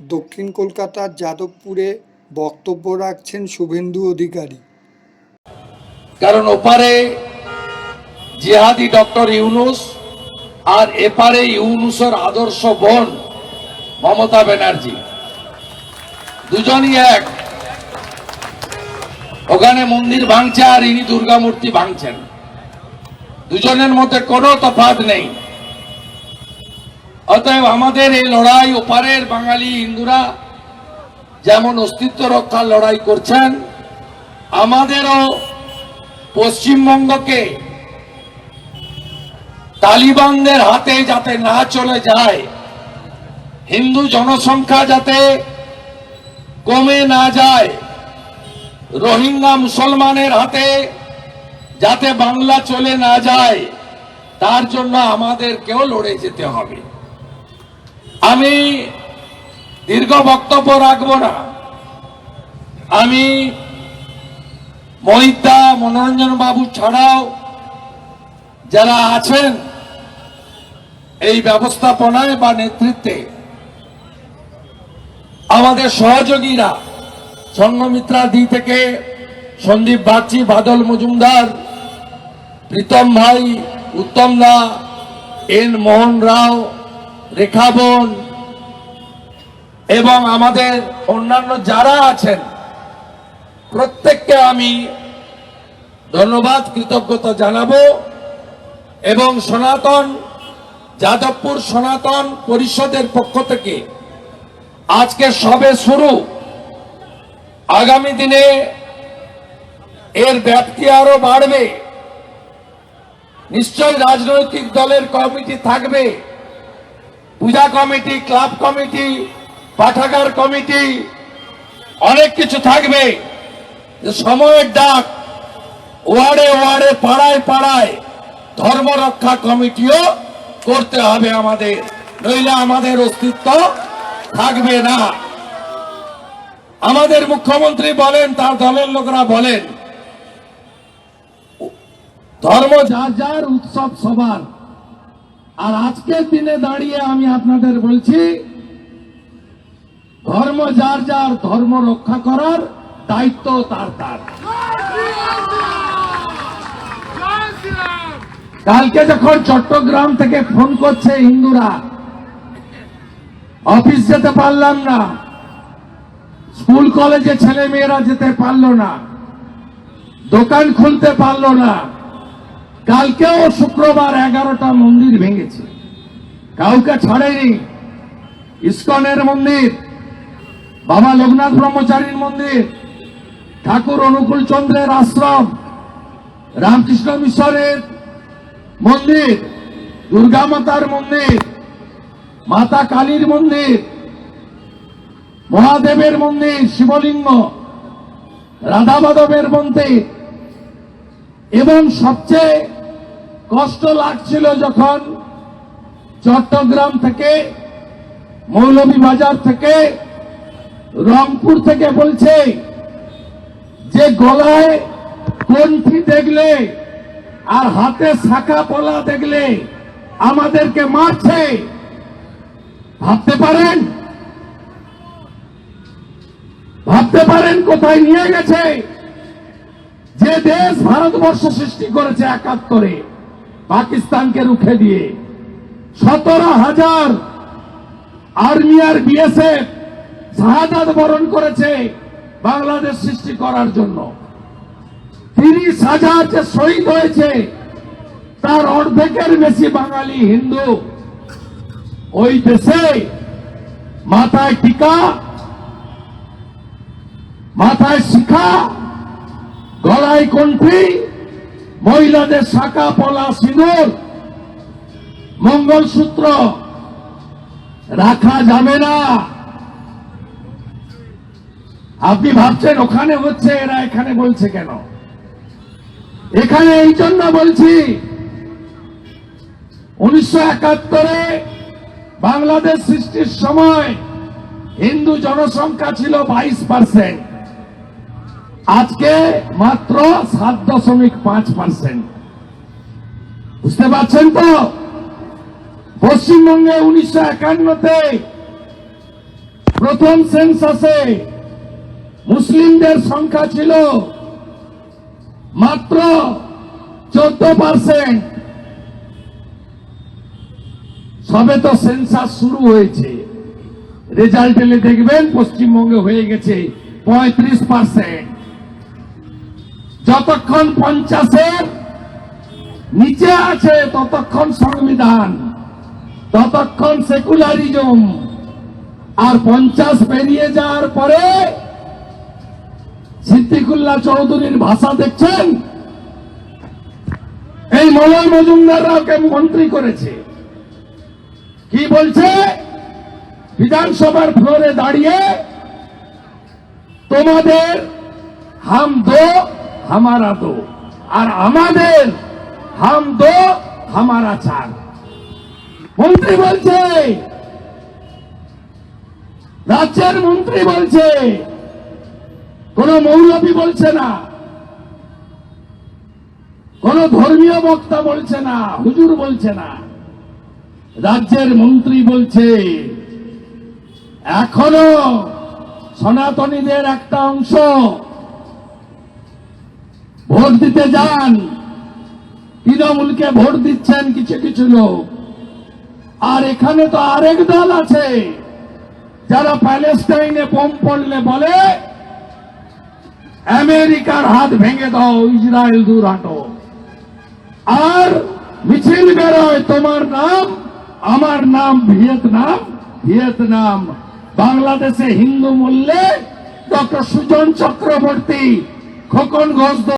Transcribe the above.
দক্ষিণ কলকাতার যাদবপুরে বক্তব্য রাখছেন শুভেন্দু অধিকারী। কারণ ওপারে জিহাদি ডক্টর ইউনুস আর এপারে ইউনুসের আদর্শ বোন মমতা ব্যানার্জি। দুজনই এক। ওখানে মন্দির ভাঙছে আর ইনি দুর্গা মূর্তি ভাঙছেন। দুজনের মধ্যে কোনো তফাৎ নেই। অতএব আমাদের এই লড়াই ওপারের বাঙালি হিন্দুরা যেমন অস্তিত্ব রক্ষার লড়াই করছেন, আমাদেরও পশ্চিমবঙ্গকে তালিবানদের হাতে যাতে না চলে যায়, হিন্দু জনসংখ্যা যাতে কমে না যায়, রোহিঙ্গা মুসলমানের হাতে যাতে বাংলা চলে না যায়, তার জন্য আমাদেরকেও লড়ে যেতে হবে। আমি দীর্ঘ বক্তব্য রাখব না। আমি মহিতা মনোরঞ্জন বাবু ছাড়াও যারা আছেন এই ব্যবস্থাপনায় বা নেতৃত্বে, আমাদের সহযোগীরা সংঘমিত্রা দি থেকে সন্দীপ বাগচি, বাদল মজুমদার, প্রীতম ভাই উত্তম দা এন মোহন রাও রেখা বোন এবং আমাদের অন্যান্য যারা আছেন, প্রত্যেককে আমি ধন্যবাদ, কৃতজ্ঞতা জানাব এবং সনাতন, যাদবপুর সনাতন পরিষদের পক্ষ থেকে আজকে সবে শুরু। আগামী দিনে এর ব্যাপ্তি আরও বাড়বে। নিশ্চয় রাজনৈতিক দলের কমিটি থাকবে। পূজা কমিটি, ক্লাব কমিটি, পাঠাগার কমিটি, অনেক কিছু থাকবে। সময়ের ডাক, ওয়ার্ডে ওয়ার্ডে, পাড়ায় পাড়ায় ধর্ম রক্ষা কমিটিও করতে হবে আমাদের। নইলে আমাদের অস্তিত্ব থাকবে না। আমাদের মুখ্যমন্ত্রী বলেন, তার দলের লোকরা বলেন, ধর্ম যার যার, উৎসব সবার। আর আজকের দিনে দাঁড়িয়ে আমি আপনাদের বলছি, ধর্ম যার যার, ধর্ম রক্ষা করার দায়িত্ব তার তার। কালকে যখন চট্টগ্রাম থেকে ফোন করছে হিন্দুরা, অফিস যেতে পারলাম না, স্কুল কলেজে ছেলে মেয়েরা যেতে পারল না, দোকান খুলতে পারল না কালকেও শুক্রবার এগারোটা মন্দির ভেঙেছে। কাউকে ছাড়েনি। ইস্কনের মন্দির, বাবা লোকনাথ ব্রহ্মচারীর মন্দির, ঠাকুর অনুকূল চন্দ্রের আশ্রম, রামকৃষ্ণ মিশনের মন্দির, দুর্গা মাতার মন্দির, মাতা কালীর মন্দির, মহাদেবের মন্দির, শিবলিঙ্গ, রাধা মাধবের মন্দির এবং সবচেয়ে কষ্ট লাগছিল যখন চট্টগ্রাম থেকে মৌলভীবাজার থেকে, রংপুর থেকে বলছে যে গলায় কণ্ঠি দেখলে আর হাতে শাখা পলা দেখলে আমাদেরকে মারছে। ভাবতে পারেন? ভাবতে পারেন কোথায় নিয়ে গেছে? যে দেশ ভারতবর্ষ সৃষ্টি করেছে একাত্তরে। পাকিস্তানকে রুখে দিয়ে সতেরো হাজার আর্মি আর বিএসএফ শাহাদাত বরণ করেছে বাংলাদেশ সৃষ্টি করার জন্য। তিরিশ হাজার যে শহীদ হয়েছে, তার অর্ধেকের বেশি বাঙালি হিন্দু। ওই দেশে মাথায় টিকা, মাথায় শিখা, গলায় কণ্ঠি মহিলাদের শাখা, পলা, সিঁদুর মঙ্গলসূত্র রাখা যাবে না। আপনি ভাবছেন ওখানে হচ্ছে, এরা এখানে বলছে কেন? এখানে এই জন্য বলছি, উনিশশো একাত্তরে বাংলাদেশ সৃষ্টির সময় হিন্দু জনসংখ্যা ছিল বাইশ পার্সেন্ট আজকে মাত্র সাত দশমিক পাঁচ পার্সেন্ট। বুঝতে পারছেন তো? পশ্চিমবঙ্গে উনিশশো একান্নতে প্রথম সেন্সাসে মুসলিমদের সংখ্যা ছিল মাত্র চোদ্দ পার্সেন্ট। সবে তো সেন্সাস শুরু হয়েছে। রেজাল্ট এলে দেখবেন পশ্চিমবঙ্গে হয়ে গেছে পঁয়ত্রিশ পার্সেন্ট। যতক্ষণ পঞ্চাশের নিচে আছে, ততক্ষণ সংবিধান, ততক্ষণ সেকুলারিজম। আর পঞ্চাশ পেরিয়ে যাওয়ার পরে সিদ্দিকুল্লাহ চৌধুরীর ভাষা দেখছেন? এই মলয় মজুমদাররাও কে মন্ত্রী করেছে। কি বলছে? বিধানসভার ফ্লোরে দাঁড়িয়ে তোমাদের হাম দো হামারা দো আর আমাদের হাম দো হামারা চার মন্ত্রী বলছে, রাজ্যের মন্ত্রী বলছে, কোন মৌলবী বলছে না। কোন ধর্মীয় বক্তা বলছে না, হুজুর বলছে না। রাজ্যের মন্ত্রী বলছে, এখনও সনাতনীদের একটা অংশ ভোট দিতে যান। তৃণমূলকে ভোট দিচ্ছেন কিছু কিছু লোক। আর এখানে তো আরেক দল আছে, যারা প্যালেস্টাইনে বোম পড়লে বলে, আমেরিকার হাত ভেঙে দাও, ইসরায়েল দূর হাঁটো। আর মিছিল বেরোয়, তোমার নাম, আমার নাম ভিয়েতনাম। ভিয়েতনাম, বাংলাদেশে হিন্দু মূল্যে ডক্টর সুজন চক্রবর্তী খোকন ঘোষ